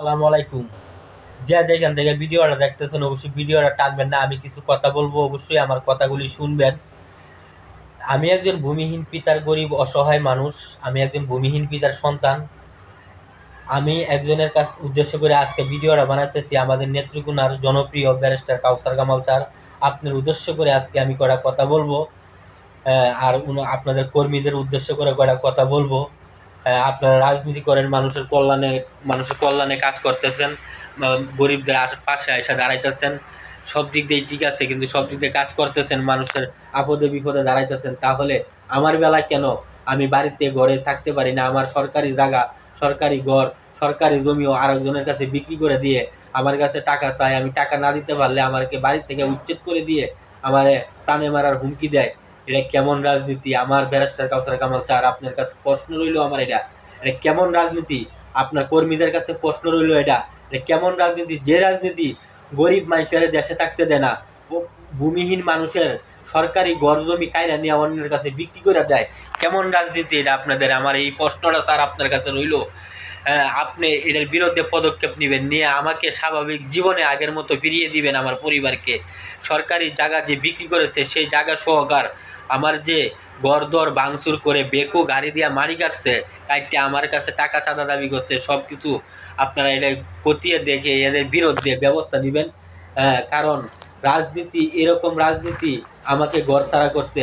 আসসালামু আলাইকুম। যা যেখান থেকে ভিডিওটা দেখতেছেন, অবশ্যই ভিডিওটা টানবেন না, আমি কিছু কথা বলব, অবশ্যই আমার কথাগুলি শুনবেন। আমি একজন ভূমিহীন পিতার গরিব, অসহায় মানুষ, আমি একজন ভূমিহীন পিতার সন্তান। আমি একজনের কাছ উদ্দেশ্য করে আজকে ভিডিওটা বানাতেছি আমাদের নেত্রকোনার জনপ্রিয় ব্যারিস্টার কাউসার কামাল স্যার। আপনার উদ্দেশ্য করে আজকে আমি কটা কথা বলব আর আপনাদের কর্মীদের উদ্দেশ্য করে কটা কথা বলব। আপনারা রাজনীতি করেন, মানুষের কল্যাণে মানুষের কল্যাণে কাজ করতেছেন গরিবদের পাশে এসে দাঁড়াইতেছেন, সব দিক দিয়ে ঠিক আছে, কিন্তু সব দিক দিয়ে কাজ করতেছেন, মানুষের আপদে বিপদে দাঁড়াইতেছেন, তাহলে আমার বেলা কেন আমি বাড়িতে, ঘরে থাকতে পারি না, আমার সরকারি জায়গা, সরকারি ঘর, সরকারি জমিও আরেকজনের কাছে বিক্রি করে দিয়ে আমার কাছে টাকা চাই আমি টাকা না দিতে পারলে আমাকে বাড়ি থেকে উচ্ছেদ করে দিয়ে আমারে প্রাণে মারার হুমকি দেয় এটা কেমন রাজনীতি? আমার ব্যারিস্টার কাউসার কামাল চার আপনার কাছে প্রশ্ন রইল আমার এটা। এটা কেমন রাজনীতি? আপনার কর্মীদের কাছে প্রশ্ন রইল এটা। এটা কেমন রাজনীতি? যে রাজনীতি গরিব মানুষের দেশে থাকতে দেয় না ভূমিহীন মানুষের সরকারি গড় জমি কায়রা নিয়ে অন্যের কাছে বিক্রি করে দেয়। কেমন রাজনীতি এটা আপনাদের? আমার এই প্রশ্নটা স্যার আপনার কাছে রইল। আপনি এটার বিরুদ্ধে পদক্ষেপ নেবেন, নিয়ে আমাকে স্বাভাবিক জীবনে আগের মতো ফিরিয়ে দিবেন আমার পরিবারকে। সরকারি জায়গা যে বিক্রি করেছে, সেই জায়গা সহকার আমার যে গড়দর ভাঙচুর করে বেকু গাড়ি দিয়া মারি কাটছে, কাইটে আমার কাছে টাকা চাঁদা দাবি করছে সব কিছু আপনারা এটা খতিয়ে দেখে এদের বিরুদ্ধে ব্যবস্থা নেবেন। কারণ রাজনীতি, এরকম রাজনীতি আমাকে ঘর ছাড়া করছে।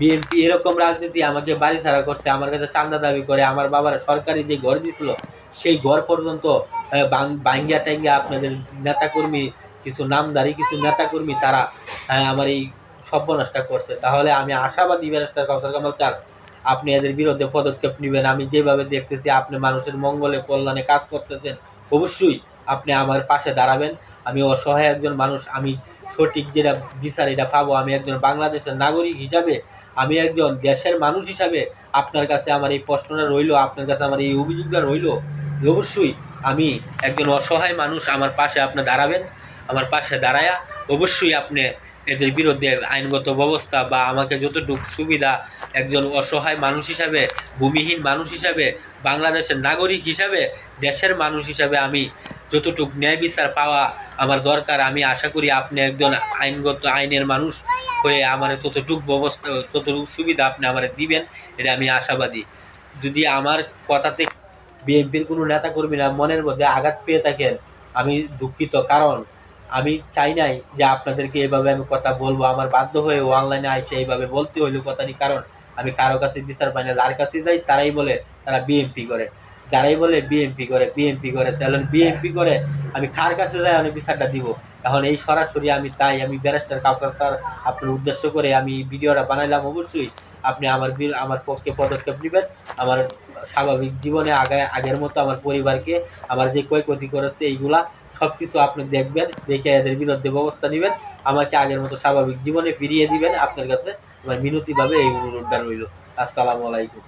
বিএনপি এরকম রাজনীতি আমাকে বাড়ি ছাড়া করছে, আমার কাছে চান্দা দাবি করে, আমার বাবার সরকারি যে ঘর দিছিল, সেই ঘর পর্যন্ত বাঙ্গিয়া টাঙ্গিয়া আপনাদের নেতাকর্মী, কিছু নামদারি, কিছু নেতাকর্মী তারা আমার এই সর্বনাশটা করছে। তাহলে আমি আশাবাদী ব্যারিস্টার কাউসার কামাল চার আপনি এদের বিরুদ্ধে পদক্ষেপ নেবেন। আমি যেভাবে দেখতেছি, আপনি মানুষের মঙ্গলে, কল্যাণে কাজ করতেছেন, অবশ্যই আপনি আমার পাশে দাঁড়াবেন। আমি অসহায় একজন মানুষ, আমি সঠিক যেটা বিচার এটা পাবো। আমি একজন বাংলাদেশের নাগরিক হিসাবে আমি একজন দেশের মানুষ হিসাবে আপনার কাছে আমার এই প্রশ্নটা রইল, আপনার কাছে আমার এই অভিযোগটা রইল অবশ্যই আমি একজন অসহায় মানুষ, আমার পাশে আপনি দাঁড়াবেন, আমার পাশে দাঁড়ায়া অবশ্যই আপনি এদের বিরুদ্ধে আইনগত ব্যবস্থা বা আমাকে যতটুকু সুবিধা একজন অসহায় মানুষ হিসাবে, ভূমিহীন মানুষ হিসাবে, বাংলাদেশের নাগরিক হিসাবে, দেশের মানুষ হিসাবে আমি যতটুকু ন্যায় বিচার পাওয়া আমার দরকার, আমি আশা করি আপনি একজন আইনগত আইনের মানুষ হয়ে আমার ততটুকু ব্যবস্থা ততটুকু সুবিধা আপনি আমার দিবেন, এটা আমি আশাবাদী। যদি আমার কথাতে বিএনপির কোনো নেতাকর্মীরা মনের মধ্যে আঘাত পেয়ে থাকেন, আমি দুঃখিত। কারণ আমি চাই নাই যে আপনাদেরকে এভাবে আমি কথা বলব, আমার বাধ্য হয়ে অনলাইনে আইসে এইভাবে বলতে হইল কথাটি কারণ আমি কারও কাছে বিচার পাই না, যার কাছে যাই তারাই বলে তারা বিএনপি করে। যারাই বলে বিএনপি করে বিএনপি করে, তাহলে বিএনপি করে, আমি কার কাছে যাই আমি বিচারটা দিব? এখন এই সরাসরি আমি তাই, আমি ব্যারিস্টার কাউসার স্যার আপনার উদ্দেশ্য করে আমি ভিডিওটা বানাইলাম অবশ্যই। আপনি আমার বিল- আমার পক্ষে পদক্ষেপ নেবেন। আমার স্বাভাবিক জীবনে আগে আগের মতো আমার পরিবারকে, আমার যে ক্ষয়ক্ষতি করেছে এইগুলা সব কিছু আপনি দেখবেন, দেখে এদের বিরুদ্ধে ব্যবস্থা নেবেন। আমাকে আগের মতো স্বাভাবিক জীবনে ফিরিয়ে দিবেন। আপনার কাছে আমার মিনতিভাবে এই অনুরোধটা রইল। আসসালামু আলাইকুম।